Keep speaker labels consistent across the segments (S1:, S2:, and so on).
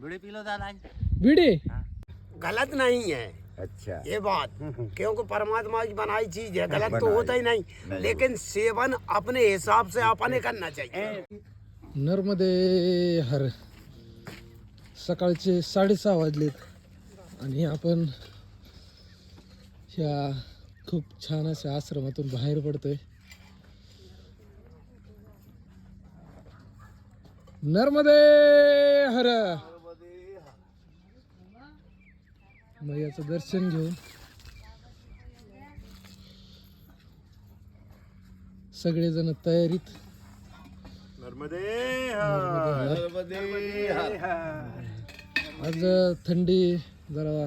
S1: बीड़ी P low दादा
S2: बीड़ी?
S3: गलत नहीं है।
S4: अच्छा।
S3: ये बात क्योंकि परमात्मा की बनाई चीज है गलत तो होता ही नहीं। लेकिन सेवन अपने हिसाब से अपने करना चाहिए।
S2: नरमध्ये हर सकाळचे साडेसहा वाजलेत आणि आपण ह्या खूप छान अशा आश्रमातून बाहेर पडतोय. नर्मदे हर मैयाचं दर्शन घेऊन सगळेजण तयारीत आज थंडी जरा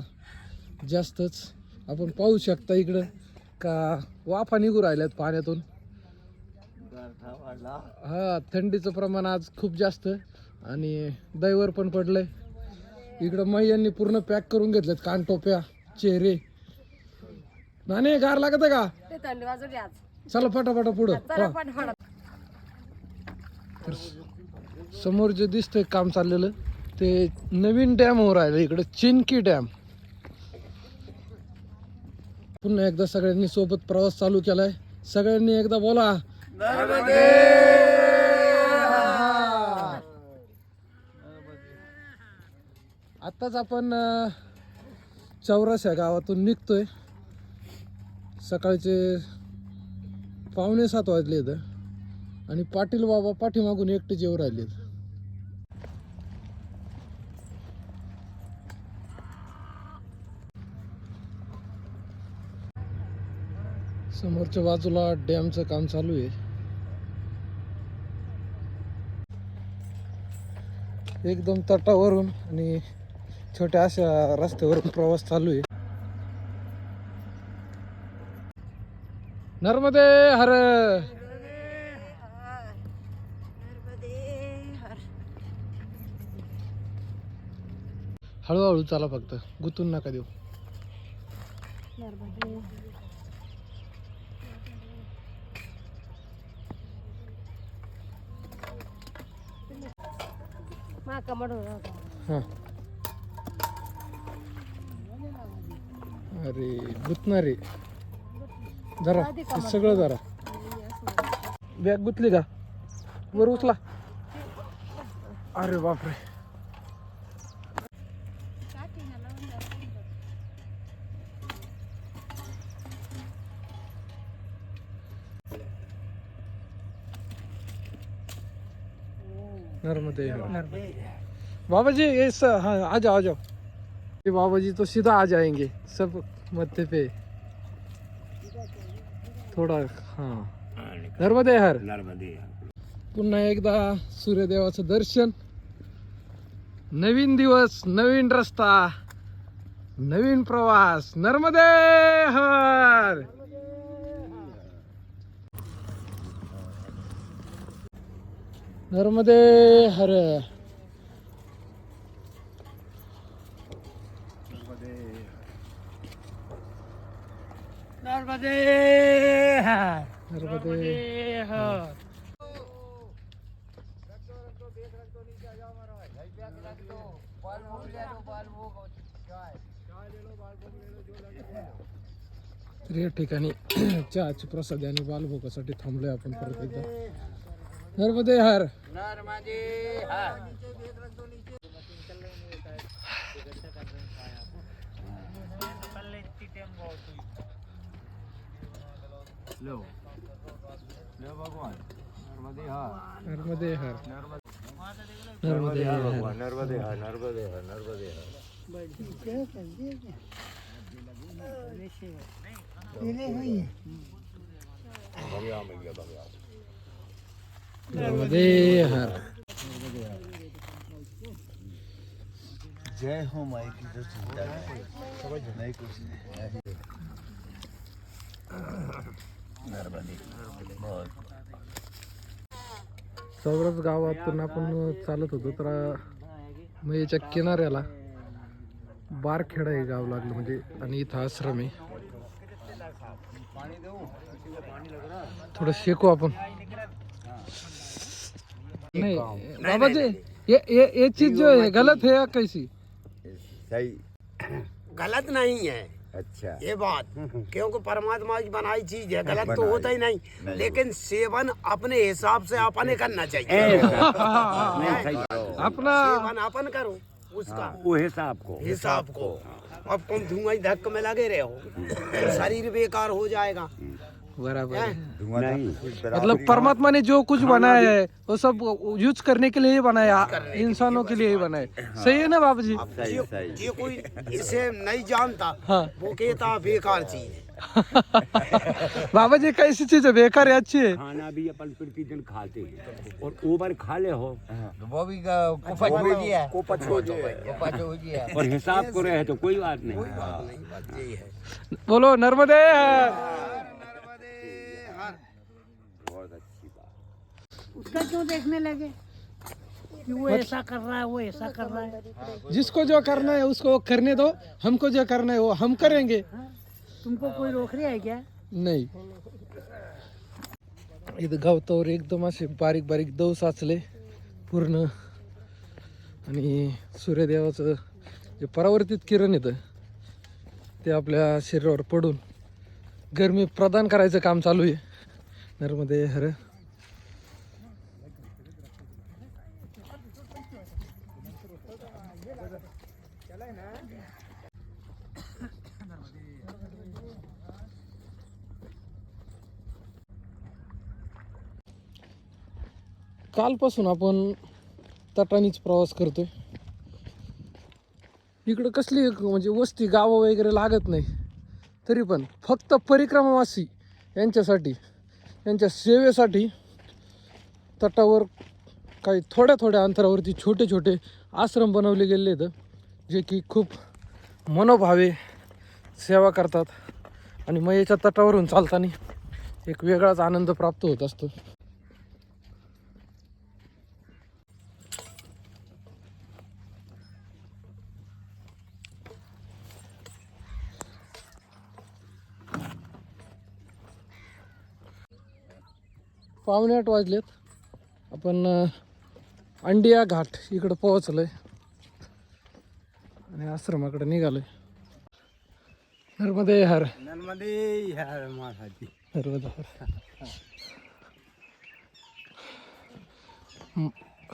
S2: जास्तच. आपण पाहू शकता इकडं का वाफा निघू राहिल्यात पाण्यातून. हा थंडीचं प्रमाण आज खूप जास्त आणि दैवर पण पडलंय. इकडं मैयांनी पूर्ण पॅक करून घेतलेत कानटोप्या चेहरे. नाणे गार लागत का?
S5: ते थंडी
S2: चला फटाफटा पुढं.
S5: चला
S2: हा. तर समोर जे दिसतंय काम चाललेलं ते नवीन डॅम हो राहिलं इकडं चिनकी डॅम. पुन्हा एकदा सगळ्यांनी सोबत प्रवास चालू केलाय. सगळ्यांनी एकदा बोला. आत्ताच आपण चौरस या गावातून निघतोय. सकाळचे पावणे सात वाजले आहेत आणि पाटील बाबा पाठीमागून एकटे जेव राहिलेत. समोरच्या बाजूला डॅमचं काम चालू आहे. एकदम तटावरून आणि छोट्या अशा रस्त्यावरून प्रवास चालू आहे. नर्मदे हर. हळूहळू चाला फक्त. गुतून नका देऊ.
S5: माका
S2: हा. अरे गुतणार रे. जरा हे सगळं जरा. बॅग गुतली का? वर उचला. अरे बापरे. नर्मदे. बाबा जी ये स, हाँ आ जाओ आ जाओ. ये बाबा जी तो सीधा आ जाएंगे सब मत्थे पे। थोडा हाँ। नर्मदे हर
S3: नर्मदे
S2: पुन्हा एकदा सूर्यदेवाचं दर्शन। नवीन दिवस नवीन रस्ता नवीन प्रवास नर्मदे हर नर्मदे हर
S3: नर्मदे
S2: नर्मदे हर तर या ठिकाणी चहाची प्रसाद आणि बालभोगासाठी थांबलोय आपण परत एकदा. नर्मदे हर। नर्मदे हर। नर्मदे हर
S4: नर्मदे हा नर्मदे हा नर्मदे हा
S2: नर्मदे हर
S4: जय हो माई की जो चिंता नहीं नहीं कुछ नहीं।
S2: चौरस गावातून आपण चालत होतो तर मग याच्या किनाऱ्याला बारखेडा हे गाव लागलं म्हणजे आणि इथं आश्रम आहे. थोडं शेकू आपण. नाही बाबाजी ये ये ये चीज जो है गलत है या कैसी?
S4: सही
S3: गलत नहीं है
S4: अच्छा
S3: ये बात क्योंकि परमात्मा की बनाई चीज़ है गलत तो होता ही नहीं
S4: नहीं।
S3: लेकिन सेवन अपने हिसाब से अपने करना चाहिए
S2: अपना
S3: सेवन अपन करो उसका
S1: वो हिसाब को
S3: हिसाब को अब तुम धुआँ धक्क में लगे रहे हो शरीर बेकार हो जाएगा
S2: बराबर है।
S1: नहीं।
S2: मतलब परमात्मा ने जो कुछ बनाया है। वो सब यूज़ करने के लिए ही बनाया इंसानों के लिए ही बनाया सही है ना बाबू जी।
S3: जो कोई इसे नहीं जानता
S2: हाँ।
S3: वो कहता बेकार चीज़ है।
S2: बाबा जी कैसी चीज़ है? बेकार है अच्छी है?
S1: खाना भी अपन प्रतिदिन खाते हैं। और ओवर खा ले हो।
S6: वो भी कुपच हो गया कुपच हो गया
S1: और हिसाब को रहे तो कोई बात नहीं।
S3: है।
S2: बोलो नर्मदे
S7: उसका क्यों देखने लगे? कि वो ऐसा कर रहा है वो ऐसा कर रहा है।
S2: जिसको जो करना है उसको करने दो हमको जो करना है वो हम करेंगे।
S7: तुमको कोई रोक रहा है क्या?
S2: नाही। इथं गवतावर एकदम असे बारीक बारीक दव साचले पूर्ण। आणि सूर्यदेवाचं जे परावर्तित किरण येतं ते आपल्या शरीरावर पडून गरमी प्रदान करायचं काम चालू आहे. नर्मदे हर कालपासून आपण तटानीच प्रवास करतोय. इकडं कसली एक म्हणजे वस्ती गावं वगैरे लागत नाही तरी पण फक्त परिक्रमावासी यांच्यासाठी यांच्या सेवेसाठी तटावर काही थोड्या थोड्या अंतरावरती छोटे छोटे आश्रम बनवले गेले आहेत जे की खूप मनोभावे सेवा करतात. आणि मग याच्या तटावरून चालताना एक वेगळाच आनंद प्राप्त होत असतो. पावणे आठ वाजलेत. आपण अंडिया घाट इकडं पोहोचलोय. आणि आश्रमाकडे निघालोय. नर्मदे हर.
S1: नर्मदे यार महाराजी.
S2: नर्मदा हर.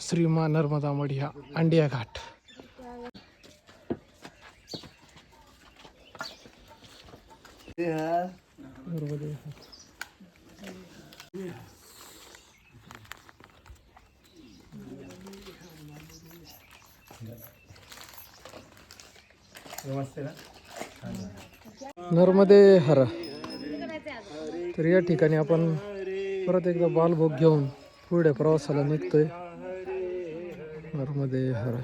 S2: श्री मा नर्मदा मढिया अंडिया घाट. नर्मदे हर. नर्मदे हर. तर या ठिकाणी आपण परत एकदा बालभोग घेऊन पुढे प्रवासाला निघतोय. नर्मदे हर.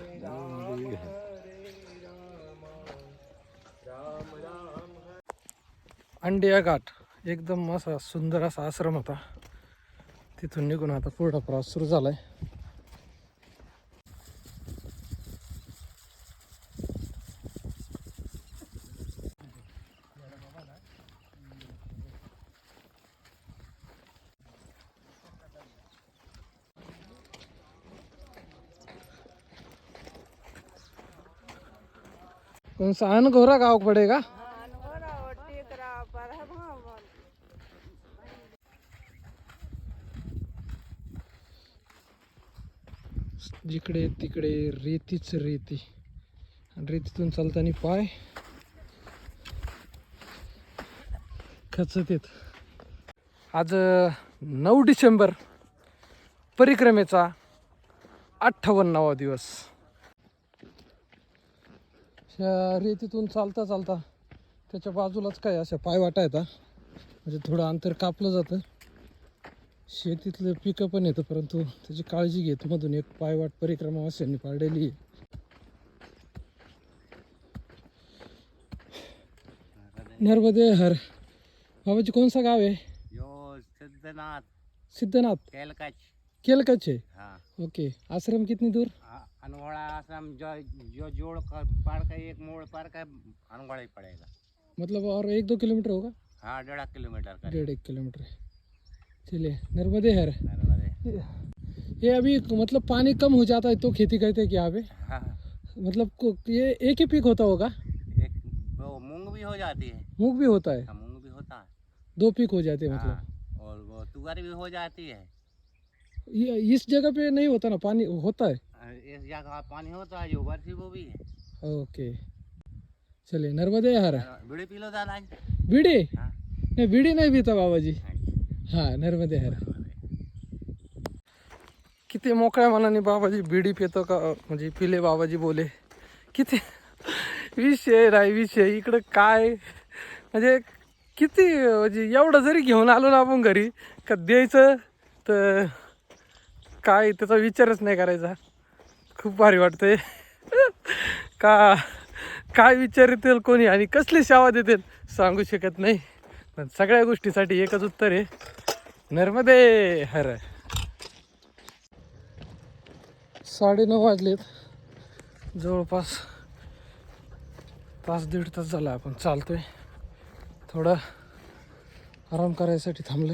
S2: अंडिया घाट. एकदम असा सुंदर असा आश्रम होता. तिथून निघून आता पुढा प्रवास सुरू झालाय. आहे सा अनघोरा गाव पड़ेगा? जिकडे तिकडे रेतीच रेती. आणि रेतीतून चालताना पाय खचत येत. आज नऊ डिसेंबर परिक्रमेचा अठ्ठावन्नावा दिवस. ह्या रेतीतून चालता चालता त्याच्या बाजूलाच काय अशा पाय वाटा येतात म्हणजे थोडं अंतर कापलं जातं. शेतीतलं पिकं पण येतं परंतु त्याची काळजी घेत मधून एक पायवाट परिक्रमा वास्यांनी पाडलेली आहे. नर्मदे हर. बाबाजी कौन सा गाव है
S1: यो सिद्धनाथ.
S2: सिद्धनाथ.
S1: केलकच.
S2: केलकच है
S1: हाँ.
S2: ओके. आश्रम कितनी दूर?
S1: अनगोड़ा आश्रम जो जो जोड़ कर पार का एक मोड़ पार का अनगोड़ा ही पड़ेगा
S2: मतलब और एक दो किलोमीटर होगा
S1: हाँ डेढ़ किलोमीटर का
S2: डेढ़ एक किलोमीटर चलिए नर्मदे
S1: नर्मदे
S2: ये अभी मतलब पानी कम हो जाता है तो खेती करते हैं क्या पे
S1: हाँ
S2: मतलब को- ये एक ही पीक होता होगा
S1: एक वो मूंग भी हो जाती है
S2: मूंग भी होता है
S1: हाँ, मूंग भी होता है
S2: दो पीक हो जाते हैं मतलब
S1: हाँ, और वो तुअर भी हो जाती है
S2: ये इस जगह पे नहीं होता ना पानी होता है
S1: इस जगह पानी होता है जो बर्फी वो भी। है
S2: ओके। चलिए नर्मदे हर
S1: बीड़ी पी लो दादा
S2: बीड़ी?
S1: हाँ।
S2: नहीं बीड़ी नहीं पीता बाबाजी। हा। नर्मदे हर किती मोकळ्या मनाने बाबाजी बीडी पितो का म्हणजे पिले बाबाजी बोले। किती विषय नाही विषय इकडं काय? म्हणजे किती म्हणजे एवढं जरी घेऊन आलो ना आपण घरी का द्यायचं? तर काय? त्याचा विचारच नाही करायचा. खूप भारी वाटतंय. का काय विचार येतील कोणी आणि कसली सेवा देतील सांगू शकत नाही. पण सगळ्या गोष्टीसाठी एकच उत्तर आहे. नर्मदे हर. साडेनऊ वाजलेत. जवळपास तास दीड तास झाला आपण चालतोय. थोडा आराम करायसाठी थांबले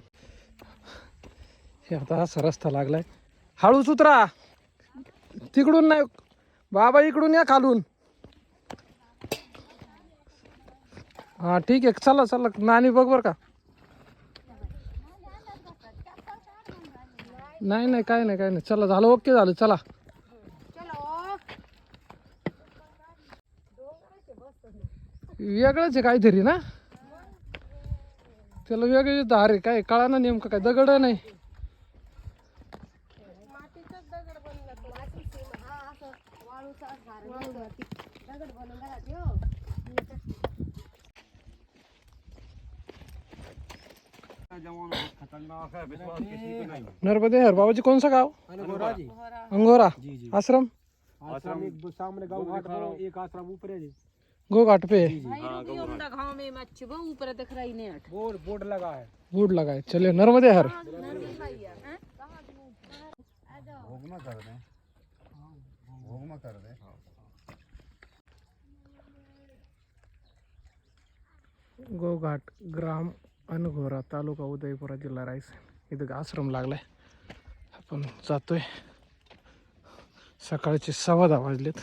S2: हे आता असा रस्ता लागलाय. हळूच उतरा तिकडून नाही. बाबा इकडून या खालून. हा ठीक आहे. चला चला. नानी बघ बर का. नाही नाही काय नाही काय नाही. चला झालं. ओके झालं. चला. वेगळंच आहे काहीतरी ना? त्याला वेगळे धार आहे. काय कळा ना नेमकं काय? दगड नाही
S5: मातीचाच दगड बनला तो. मातीचे, हा असं वाळूचा सारं दगड बनवून घालायचे हो.
S2: नर्मदे हर बाबाजी कौन सा गाँव अंगोरा. आश्रम?
S3: सामने गाँव घाट पर एक आश्रम ऊपर है जी
S2: गो घाट पे
S5: गाँव में मच्छी वो ऊपर दिख रही नहीं हट
S3: बोर्ड बोर्ड लगा है.
S2: वुड लगाए चलिए नर्मदे हर.
S4: भोगमा कर दे. भोगमा कर दे.
S2: गोघाट ग्राम अनघोरा तालुका उदयपुरा जिल्हा रायसेन. इथं आश्रम लागलाय. आपण जातोय. सकाळचे सव्वा दहा वाजलेत.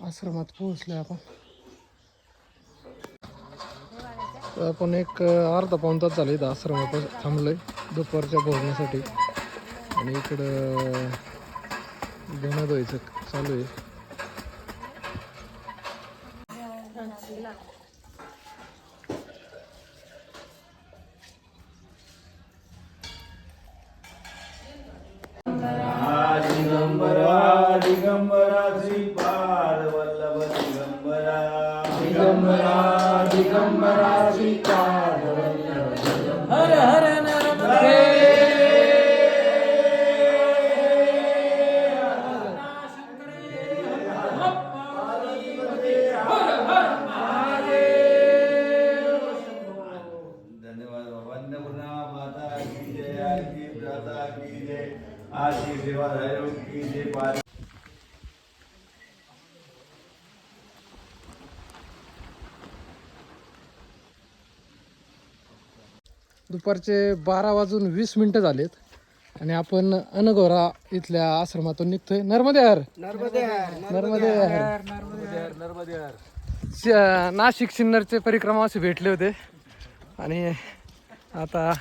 S2: आश्रमात पोहोचलोय आपण. तर आपण एक अर्धा पाऊण तास झाले इथं आश्रमात थांबलोय दुपारच्या भोजनासाठी. आणि इकडं घनदोयचं चालू आहे. दुपारचे बारा वाजून वीस मिनिटं झालेत. आणि आपण अनगोरा इथल्या आश्रमातून निघतोय. नर्मदे हर.
S3: नर्मदे
S2: नाशिक सिन्नरचे परिक्रमावासी भेटले होते. आणि आता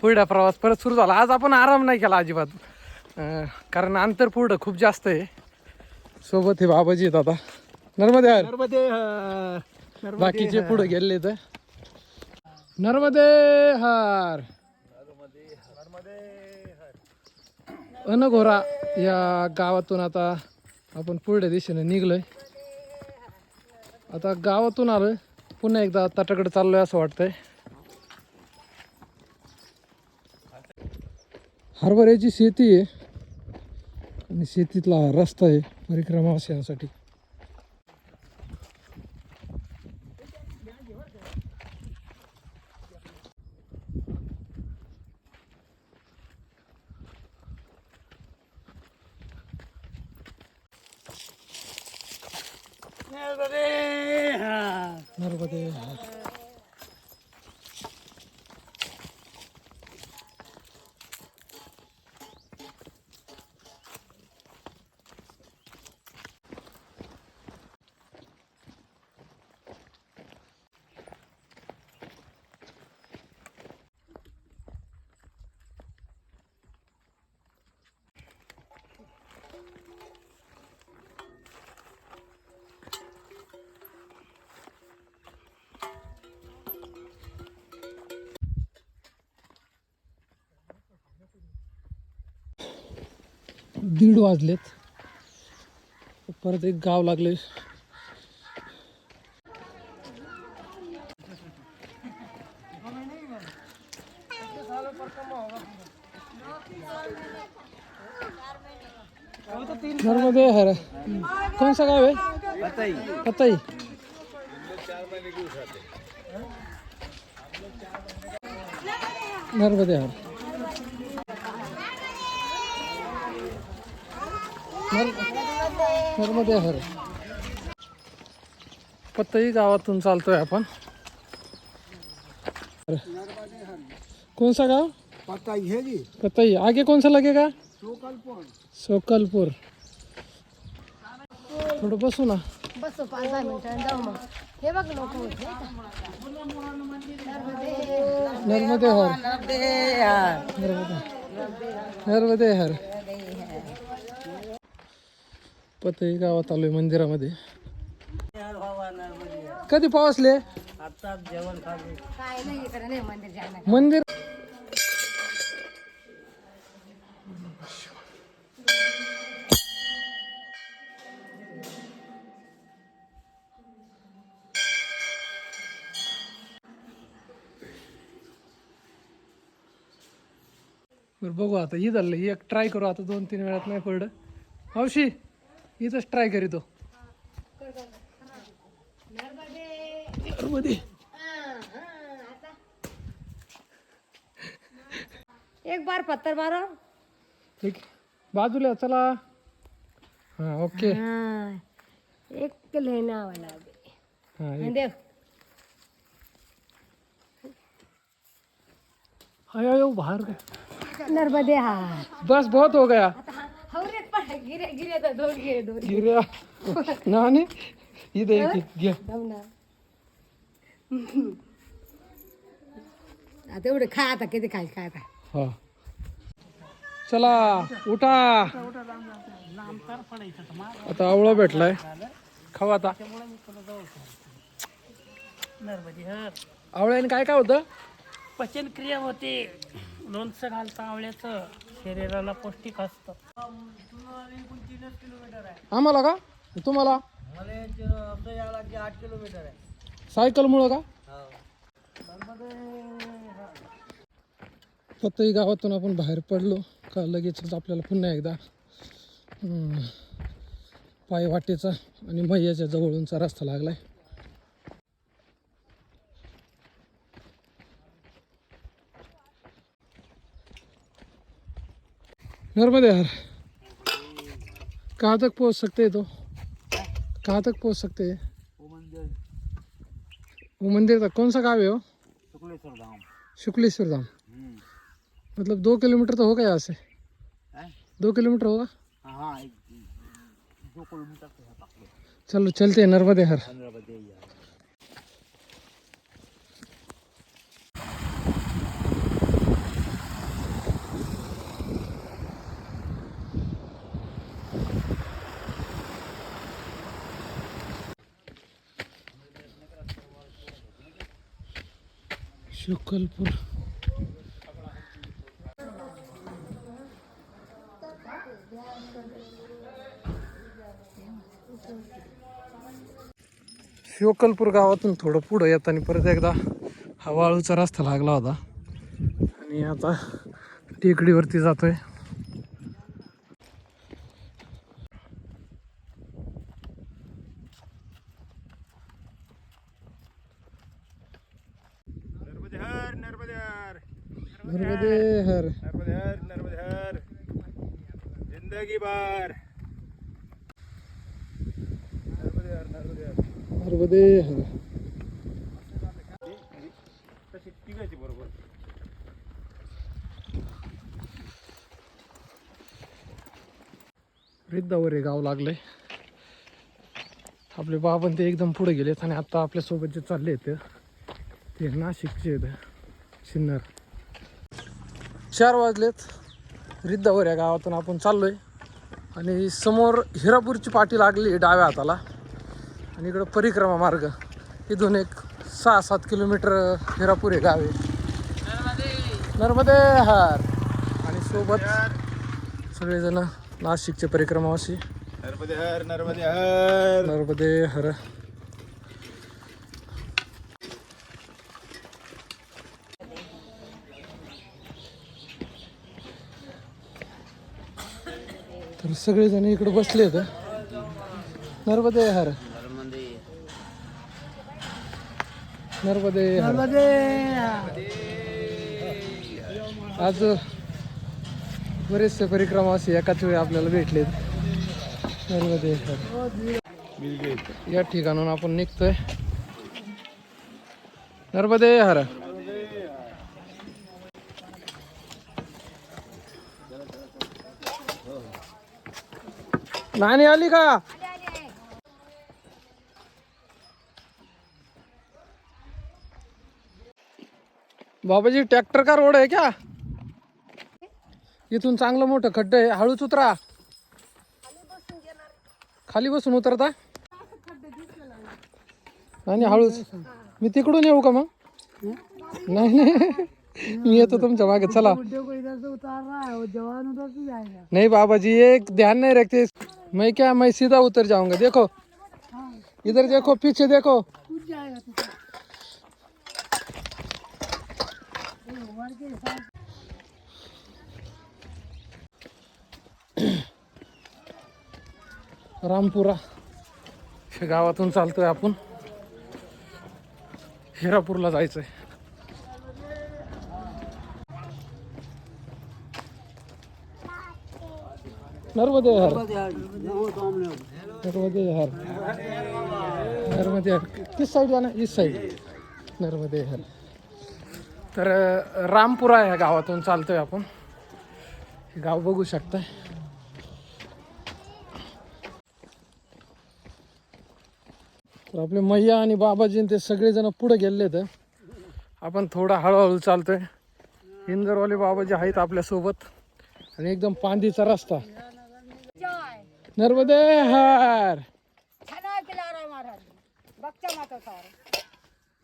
S2: पुढचा प्रवास परत सुरू झाला. आज आपण आराम नाही केला अजिबात. कारण अंतर पुढं खूप जास्त आहे. सोबत हे बाबाजी आहेत आता. नर्मदे हर.
S3: नर्मदे
S2: बाकीचे पुढे गेले तर नर्मदे हर अनघोरा या गावातून आता आपण पुढल्या दिशेने निघलोय. आता गावातून आलोय. पुन्हा एकदा तटाकडे चाललोय असं वाटतंय. हरभऱ्याची शेती आहे. आणि शेतीतला रस्ता आहे परिक्रमा यासाठी नर्मदे दीड वाजलेत. परत एक गाव लागले. नर्मदे हर. कौन सा गाव है पताई. नर्मदे हर. नर्मदे हर पत्तई गावातून चालतोय आपण. कौन सा गाव?
S3: पता है जी.
S2: पतई आगे कौन सा लगेगा सोकलपुर. थोडं बसू ना.
S5: बसो पाच दहा मिनिटं जाऊ मग. हे बघ लोक
S2: नर्मदे हर. नर्मदे नर्मदे हर. पतई गावात आलोय मंदिरामध्ये. कधी पावसले
S5: काय नाही इकडे नाही मंदिर
S2: बघू आता. ही झालं एक ट्राय करू आता दोन तीन वेळात नाही पडलं. मावशी! इथंच ट्राय करीतो नर्मदे
S5: एक बार पत्थर मारो.
S2: ठीक बाजूला चला. हां ओके
S5: हाँ एक लेना वाला भी
S2: हां एक-
S5: देख
S2: आयो आयो बाहर गए
S5: नर्मदे हा.
S2: बस बहुत हो गया.
S5: गिरे गिरे तर दोन गिरे दोन.
S2: गिर्या नानी इथे एक घे.
S5: दम ना. आता एवढं खा आता किती खाय आता.
S2: हा. चला उठा. आता आवळा भेटलाय. खाऊ आता. आवळ्याने काय काय होतं?
S7: पचनक्रिया होते. लोणचं घालतं आवळ्याचं. शरीराला पौष्टिक असतं.
S2: आम्हाला का? तुम्हाला? की आठ किलोमीटर सायकल मुळे का? फक्त गावातून आपण बाहेर पडलो का लगेचच आपल्याला पुन्हा एकदा हम्म, पायवाटेचा आणि मैयाच्या जवळूनचा रस्ता लागलाय. नर्मदे यार। कहाँ तक पहुँच सकते हैं तो? कहाँ तक पहुँच सकते हैं? वो मंदिर तक। कौन सा गाँव है वो?
S1: शुक्लेश्वर धाम।
S2: शुक्लेश्वर धाम मतलब दो किलोमीटर तो होगा यहाँ से। दो किलोमीटर होगा?
S1: हाँ दो किलोमीटर से पकड़ो
S2: चलो चलते हैं नर्मदे हर शुकलपूर शिवकलपूर गावातून थोडं पुढं येताना परत एकदा हवाळूचा रस्ता लागला होता. आणि आता टेकडीवरती जातोय. बाबन ते एकदम पुढे गेलेत आणि आता आपल्यासोबत जे चालले आहेत ते नाशिकचे आहेत. सिन्नर. चार वाजलेत. रिद्धावर या गावातून आपण चाललो आहे आणि समोर हिरापूरची पाटी लागली आहे डाव्या हाताला. आणि इकडं परिक्रमा मार्ग. इथून एक सहा सात किलोमीटर हिरापूर हे गाव आहे. नर्मदे हार. आणि सोबत सगळेजण नाशिकचे परिक्रमावाशी
S4: नर्मदे हर नर्मदे हर.
S2: नर्मदे हर. तर सगळेजण इकडे बसले आहेत नर्मदे हर. नर्मदे. हर. आज बरेचसे परिक्रमावासी एकाच वेळी आपल्याला भेटलेत. नर्मदे या ठिकाणून आपण निघतोय. नर्मदे हर. नाणी आली का? बाबाजी ट्रॅक्टर का रोड आहे क्या? इथून चांगलं मोठं खड्ड आहे. हळूच उतरा. खाली बसून उतरता? आणि हळूच. मी तिकडून येऊ का नाही नाही. मी येतो तुमच्या मागे. चला. नहीं बाबा जी एक ध्यान नहीं रखते मैं क्या, मैं सीधा उतर जाऊँगा. देखो. इधर देखो, पीछे देखो. रामपुरा. या गावातून चालतोय आपण. हिरापूरला जायचंय. नर्मदे हर. नर्मदे हर. नर्मदे हर. किस साईड जाणार इस साईड नर्मदे हर. तर रामपुरा ह्या गावातून चालतोय आपण. हे गाव बघू शकताय. आपले मैया आणि बाबाजी ते सगळेजण पुढे गेले तर आपण थोडा हळूहळू चालतोय. इंदरवाले बाबाजी आहेत आपल्यासोबत. आणि एकदम पांदीचा रस्ता. नर्मदे हर.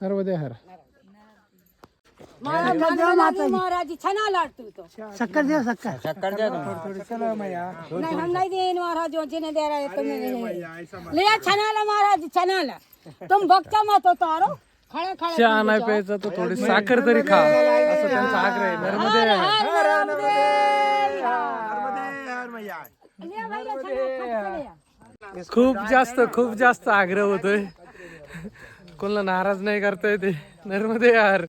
S2: नर्मदे हर.
S5: महाराज छना लाटतो तो.
S6: शक्कर द्या ना.
S5: नहीं हम नहीं दें महाराज जो जिन्हें दे रहे तुम्हें. नहीं लिया छनाला महाराज छनाला. तुम बच्चा मत उतारो खड़े खड़े
S2: चहा नाही प्यायचं तर थोडी साखर तरी खा. असं त्यांचा आग्रह आहे. नर्मदे हर
S5: लिया भैया छना खट लिया
S2: खूप जास्त खूप जास्त आग्रह होतोय. कोणाला नाराज नाही करता येते. नर्मदे यार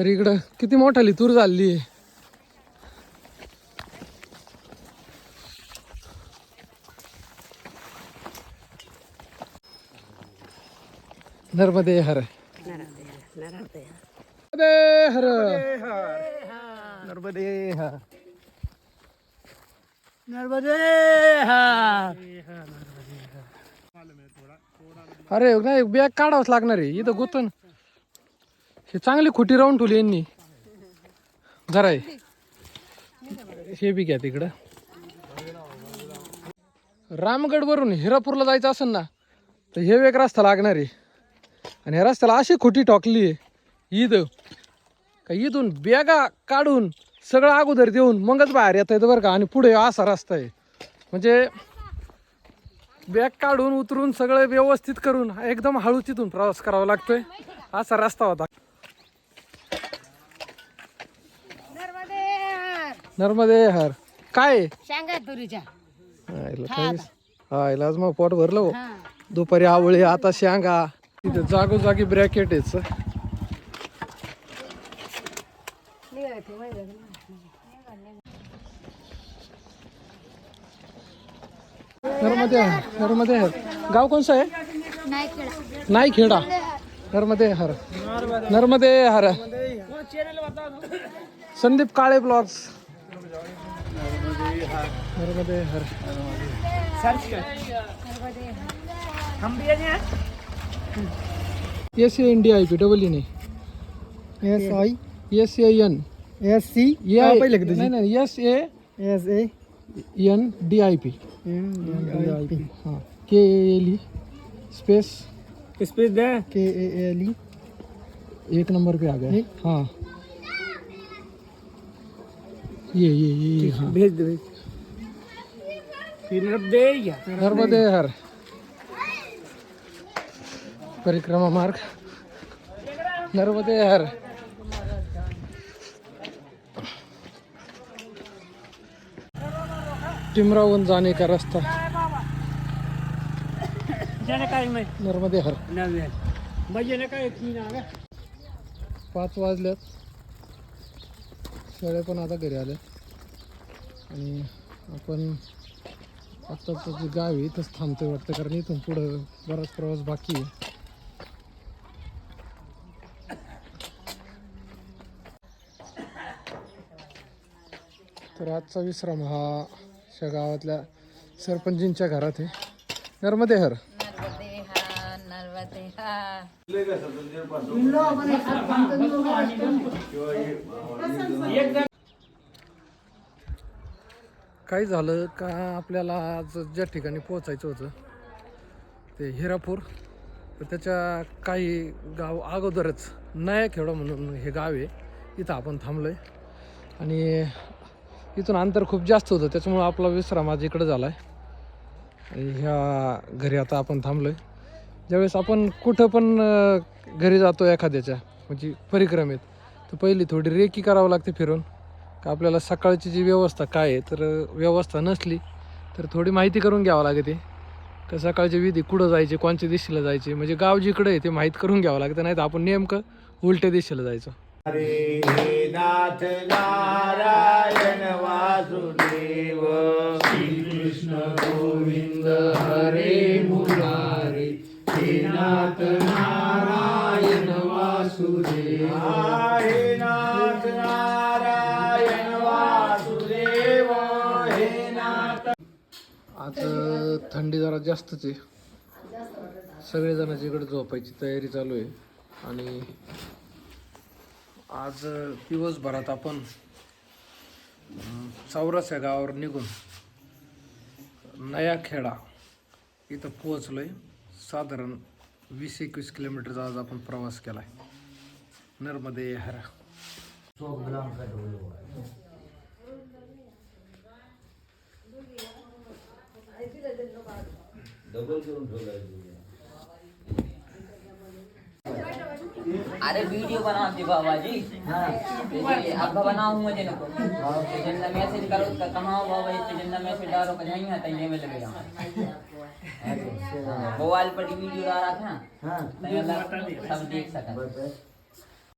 S2: तर इकडं किती मोठाली तूर झाली. आहे नर्मदे हर. नर्मदे हर.
S4: नर्मदे हर.
S2: अरे नाही बॅग काढावंच लागणार आहे. इथं गुतन. हे चांगली खोटी राहून ठेवली यांनी. जरा हे. हे बी घ्या तिकडं. रामगडवरून हिरापूरला जायचं असेल ना तर हे एक रस्ता लागणार आहे. आणि ह्या रस्त्याला अशी खोटी ठोकली आहे. ईद का इथून बॅगा काढून सगळं अगोदर देऊन मगच बाहेर येता येतं बरं का? आणि पुढे असा रस्ता आहे. म्हणजे बॅग काढून उतरून सगळं व्यवस्थित करून एकदम हळू तिथून प्रवास करावा लागतोय. असा रस्ता होता. नर्मदे हर. काय? आहे?
S5: शेंगा तुरीच्या
S2: आईला काहीच हा इला आज मग पोट भरलं हो. दुपारी आवळे आता शेंगा. तिथे जागोजागी ब्रॅकेट आहेत नर्मदे हर. नर्मदे हर. गाव कोणचं आहे? नाही खेडा नर्मदे हर. नर्मदे हर. Sandeep Kale blogs. Narmade her S A N D I P double N
S6: S I
S2: S A N
S6: S C
S2: पहिले नाही नाही S A
S6: S A
S2: N D I P हां. K L E space
S6: space they K A L E
S2: एक नंबर पे आ गया. हाँ? ये ये ये ये हाँ.
S6: भेज दे भेज. या
S2: नर्मदे हर परिक्रमा मार्ग नर्मदे हर टिमरावून जाने का रास्ता नर्मदे हर पाच वाजल्यात शेळ्या पण आता घरी आल्या आणि आपण आत्ताचं जे गाव आहे इथंच थांबतोय वाटतं कारण इथून पुढं बराच प्रवास बाकी आहे. तर आजचा विश्राम हा त्या गावातल्या सरपंचींच्या घरात आहे. नर्मदे हर. काय झालं का आपल्याला आज ज्या ठिकाणी पोचायचं होतं ते हिरापूर. तर त्याच्या काही गाव अगोदरच नयाखेडा म्हणून हे गाव आहे. इथं आपण थांबलो आहे आणि इथून अंतर खूप जास्त होतं त्याच्यामुळं आपला विश्राम आज इकडं झाला आहे आणि ह्या घरी आता आपण थांबलो आहे ज्यावेळेस आपण कुठं पण घरी जातो एखाद्याच्या म्हणजे परिक्रमेत तर पहिली थोडी रेकी करावं लागते फिरून. का आपल्याला सकाळची जी व्यवस्था काय आहे तर व्यवस्था नसली तर थोडी माहिती करून घ्यावं लागते का सकाळचे विधी कुठं जायचे कोणत्या दिशेला जायचे म्हणजे गाव जिकडे आहे ते माहीत करून घ्यावं लागतं नाही तर आपण नेमकं उलट्या दिशेला जायचं.
S4: हरे हे नाथ नारायण वासुदेव. हरे नाथ
S2: आज थंडी जरा जास्तच आहे. सगळेजणांच्या इकडे झोपायची तयारी चालू आहे. आणि आज दिवसभरात आपण चौरस या गावावर निघून नया खेडा इथं पोहोचलोय. साधारण वीस एकवीस किलोमीटरचा आज आपण प्रवास केलाय. नर्मदे हरा.
S8: अरे वीडियो बनाते बाबा जी अब बनाओ मुझे नको. जितना मैसेज करो कहाँ हो बाबा जी जितना मैसेज डालो कहीं नहीं आता ये में लगे मोबाइल पर वीडियो डाल रखा. ना सब देख सका